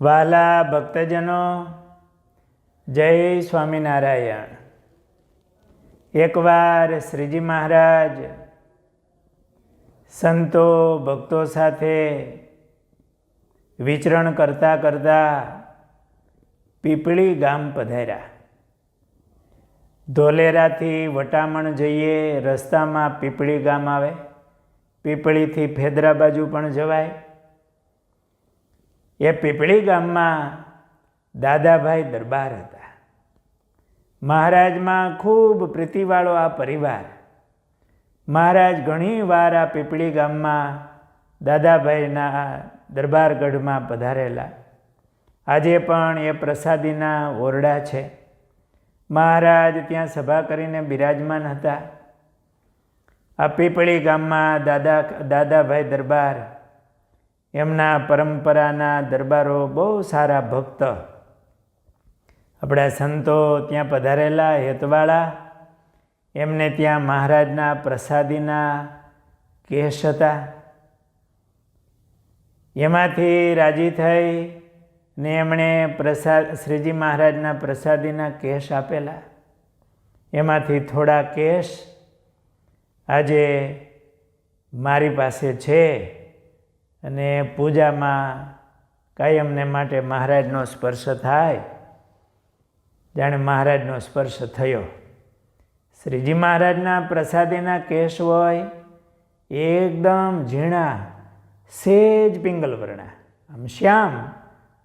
વાલા ભક્તજનો, જય સ્વામિનારાયણ. એકવાર શ્રીજી મહારાજ સંતો ભક્તો સાથે વિચરણ કરતાં કરતાં પીપળી ગામ પધાર્યા. ધોલેરાથી વટામણ જઈએ રસ્તામાં પીપળી ગામ આવે. પીપળીથી ફેદરા બાજુ પણ જવાય. એ પીપળી ગામમાં દાદાભાઈ દરબાર હતા. મહારાજમાં ખૂબ પ્રીતિવાળો આ પરિવાર. મહારાજ ઘણી વાર આ પીપળી ગામમાં દાદાભાઈના દરબારગઢમાં પધારેલા. આજે પણ એ પ્રસાદીના ઓરડા છે. મહારાજ ત્યાં સભા કરીને બિરાજમાન હતા. આ પીપળી ગામમાં દાદા, દાદાભાઈ દરબાર એમના પરંપરાના દરબારો બહુ સારા ભક્ત. આપણા સંતો ત્યાં પધારેલા હેતવાળા, એમને ત્યાં મહારાજના પ્રસાદીના કેશ હતા. એમાંથી રાજી થઈ ને એમણે પ્રસાદ, શ્રીજી મહારાજના પ્રસાદીના કેશ આપેલા. એમાંથી થોડા કેશ આજે મારી પાસે છે. અને પૂજામાં કાયમને માટે મહારાજનો સ્પર્શ થાય. જાણે મહારાજનો સ્પર્શ થયો. શ્રીજી મહારાજના પ્રસાદીના કેશ હોય. એકદમ ઝીણા, સેજ પિંગલ વર્ણા. આમ શ્યામ,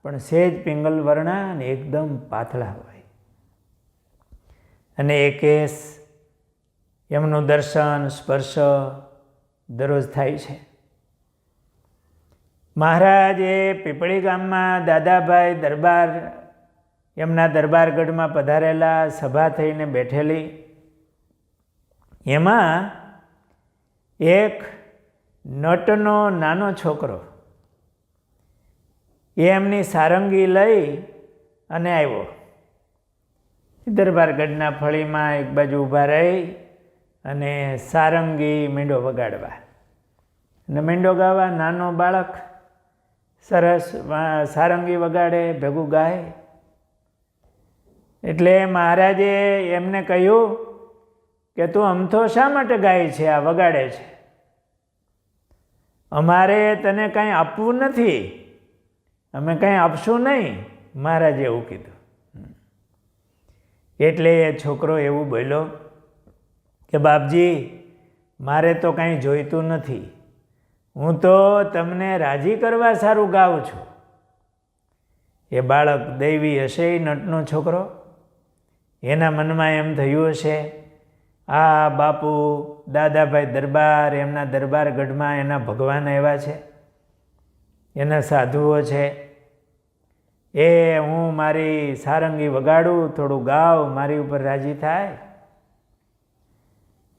પણ સેજ પિંગલ વર્ણા અને એકદમ પાતળા હોય. અને એ કેસ એમનું દર્શન, સ્પર્શ દરરોજ થાય છે. મહારાજ પીપળી ગામમાં દાદાભાઈ દરબાર, એમના દરબારગઢમાં પધારેલા સભા થઈને બેઠેલી. એમાં એક નટનો નાનો છોકરો, એ એમની સારંગી લઈ અને આવ્યો. દરબારગઢના ફળીમાં એક બાજુ ઊભા રહી અને સારંગી મીંડો વગાડવા. અને મીંડો ગાવા નાનો બાળક સરસ સારંગી વગાડે, ભેગું ગાય. એટલે મહારાજે એમને કહ્યું કે તું અમથો શા માટે ગાય છે, આ વગાડે છે? અમારે તને કાંઈ આપવું નથી. અમે કાંઈ આપશું નહીં, મહારાજે એવું કીધું. એટલે એ છોકરો એવું બોલ્યો કે બાપજી, મારે તો કાંઈ જોઈતું નથી. હું તો તમને રાજી કરવા સારું ગાઉં છું. એ બાળક દૈવી હશે એ નટનો છોકરો? એના મનમાં એમ થયું હશે, આ બાપુ દાદાભાઈ દરબાર, એમના દરબાર ગઢમાં એના ભગવાન આવ્યા છે. એના સાધુઓ છે. એ હું મારી સારંગી વગાડું, થોડું ગાવ મારી ઉપર રાજી થાય.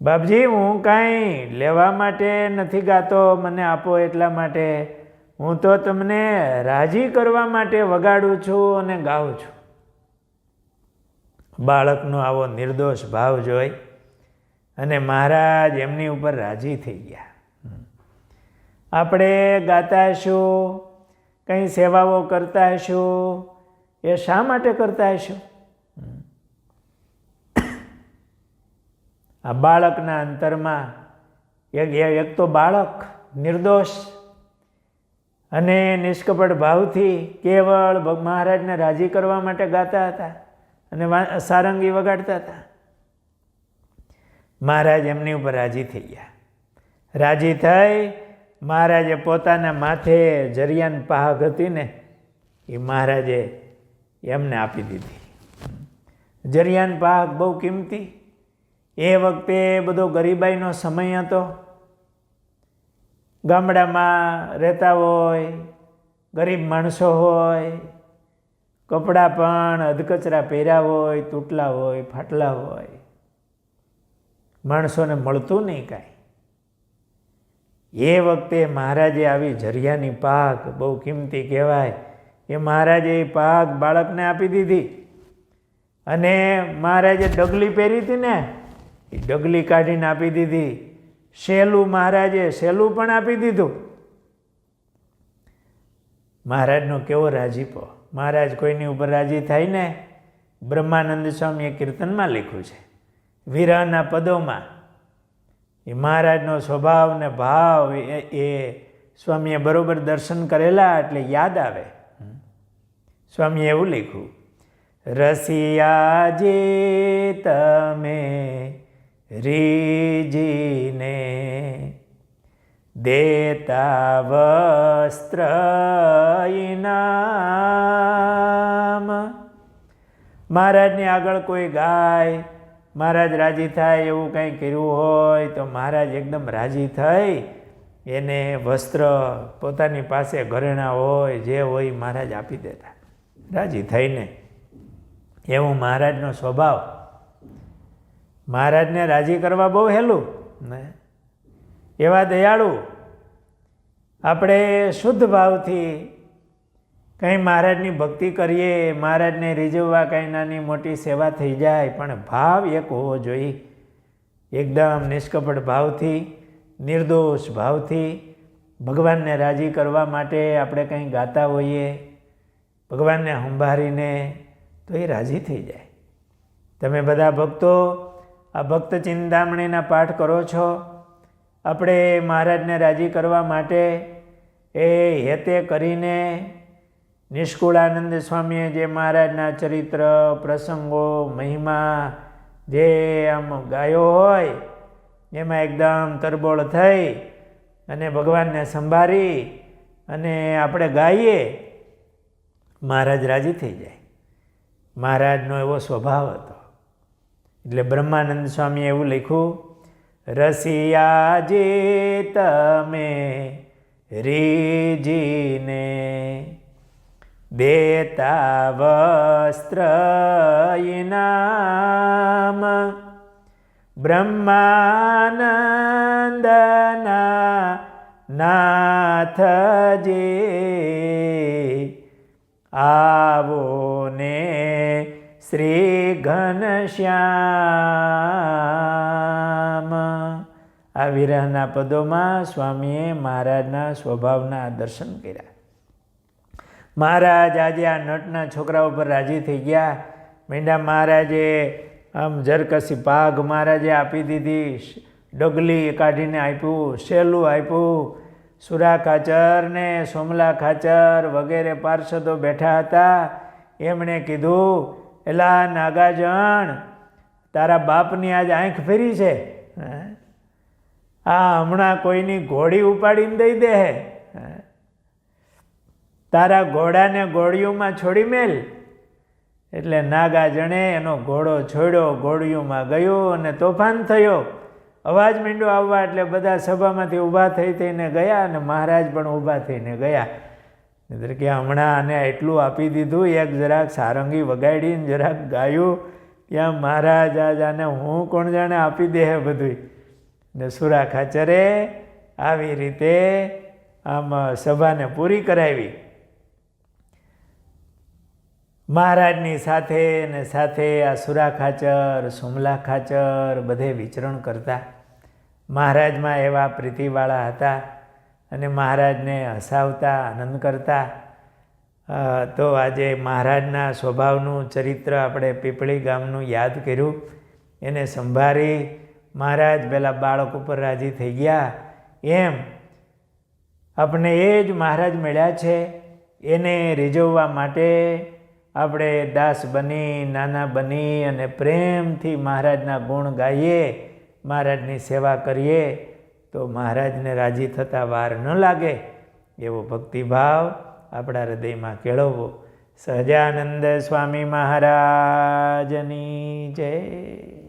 બાપજી, હું કાંઈ લેવા માટે નથી ગાતો, મને આપો એટલા માટે. હું તો તમને રાજી કરવા માટે વગાડું છું અને ગાઉં છું. બાળકનો આવો નિર્દોષ ભાવ જોઈ અને મહારાજ એમની ઉપર રાજી થઈ ગયા. આપણે ગાતા હશું કંઈ સેવાઓ કરતા હશું એ શા માટે કરતા હશું આ બાળકના અંતરમાં એક એક તો બાળક નિર્દોષ અને નિષ્કપટ ભાવથી કેવળ મહારાજને રાજી કરવા માટે ગાતા હતા અને સારંગી વગાડતા હતા. મહારાજ એમની ઉપર રાજી થઈ ગયા. રાજી થઈ મહારાજે પોતાના માથે જરિયાન પાહક હતી ને એ મહારાજે એમને આપી દીધી. જરિયાન પાહક બહુ કિંમતી એ વખતે બધો ગરીબાઈનો સમય હતો. ગામડામાં રહેતા હોય, ગરીબ માણસો હોય, કપડાં પણ અધકચરા પહેર્યા હોય, તૂટલા હોય, ફાટલા હોય. માણસોને મળતું નહીં કાંઈ. એ વખતે મહારાજે આવી જરિયાની પાક, બહુ કિંમતી કહેવાય, એ મહારાજે એ પાક બાળકને આપી દીધી. અને મહારાજે ડગલી પહેરી હતી ને એ ડગલી કાઢીને આપી દીધી. શેલું મહારાજે શેલું પણ આપી દીધું. મહારાજનો કેવો રાજીપો. મહારાજ કોઈની ઉપર રાજી થાય ને? બ્રહ્માનંદ સ્વામીએ કીર્તનમાં લખ્યું છે વિરહના પદોમાં. એ મહારાજનો સ્વભાવ ને ભાવ એ એ સ્વામીએ બરોબર દર્શન કરેલા એટલે યાદ આવે. સ્વામીએ એવું લખ્યું, રસિયા જે તમે રીજીને દેતા વસ્ત્ર ઇનામ મહારાજની આગળ કોઈ ગાય મહારાજ રાજી થાય એવું કંઈ કર્યું હોય તો મહારાજ એકદમ રાજી થઈ એને વસ્ત્ર પોતાની પાસે ઘરેણા હોય, જે હોય મહારાજ આપી દેતા. રાજી થઈને એવું મહારાજનો સ્વભાવ મહારાજને રાજી કરવા બહુ હેલું. ને? એવા દયાળુ આપણે શુદ્ધ ભાવથી કંઈ મહારાજની ભક્તિ કરીએ મહારાજને રીઝવવા કંઈ નાની મોટી સેવા થઈ જાય પણ ભાવ એક હોવો જોઈએ. એકદમ નિષ્કપટ ભાવથી નિર્દોષ ભાવથી ભગવાનને રાજી કરવા માટે આપણે કંઈ ગાતા હોઈએ ભગવાનને સંભાળીને તો એ રાજી થઈ જાય. તમે બધા ભક્તો આ ભક્ત ચિંતામણીના પાઠ કરો છો? આપણે મહારાજને રાજી કરવા માટે એ હેતે કરીને નિષ્કુળાનંદ સ્વામીએ જે મહારાજના ચરિત્ર, પ્રસંગો, મહિમા જે આમ ગાયો હોય, એમાં એકદમ તરબોળ થઈ અને ભગવાનને સંભાળી અને આપણે ગાઈએ, મહારાજ રાજી થઈ જાય. મહારાજનો એવો સ્વભાવ હતો. એટલે બ્રહ્માનંદ સ્વામીએ એવું લખ્યું, રસિયા જે તમે રીજીને દેતા વસ્ત્ર ઇનામ બ્રહ્માનંદના નાથ જે આવો ને શ્રી ઘનશ્યામ આ વિરહના પદોમાં સ્વામીએ મહારાજના સ્વભાવના દર્શન કર્યા. મહારાજ આજે આ નટના છોકરા ઉપર રાજી થઈ ગયા. મીંડા મહારાજે આમ જરકસી પાઘ મહારાજે આપી દીધી. ડગલી કાઢીને આપ્યું, શેલું આપ્યું. સુરા ખાચર ને સોમલા ખાચર વગેરે પાર્ષદો બેઠા હતા. એમણે કીધું એલા નાગાજણ, તારા બાપની આજ આંખ ફેરી છે. આ હમણાં કોઈની ઘોડી ઉપાડીને દઈ દે હે. તારા ઘોડાને ઘોડીઓમાં છોડી મેલ. એટલે નાગાજણે એનો ઘોડો છોડ્યો ઘોડીઓમાં ગયો અને તોફાન થયો. અવાજ મીંડો આવવા એટલે બધા સભામાંથી ઊભા થઈ થઈને ગયા અને મહારાજ પણ ઊભા થઈને ગયા. નહીતર કે હમણાં આને એટલું આપી દીધું, એક જરાક સારંગી વગાડીને જરાક ગાયું ત્યાં મહારાજ આજ હું કોણ જાણે આપી દે હે બધું ને સુરા ખાચરે આવી રીતે આમ સભાને પૂરી કરાવી. મહારાજની સાથે ને સાથે આ સુરા ખાચર, સુમલા ખાચર બધે વિચરણ કરતા. મહારાજમાં એવા પ્રીતિવાળા હતા. અને મહારાજને હસાવતા, આનંદ કરતા. તો આજે મહારાજના સ્વભાવનું ચરિત્ર આપણે પીપળી ગામનું યાદ કર્યું. એને સંભાળી મહારાજ પહેલાં બાળક ઉપર રાજી થઈ ગયા. એમ આપણે એ જ મહારાજ મળ્યા છે. એને રીઝવવા માટે આપણે દાસ બની, નાના બની અને પ્રેમથી મહારાજના ગુણ ગાઈએ, મહારાજની સેવા કરીએ. તો મહારાજને રાજી થતાં વાર ન લાગે એવો ભક્તિભાવ આપણા હૃદયમાં કેળવવો. સહજાનંદ સ્વામી મહારાજની જય.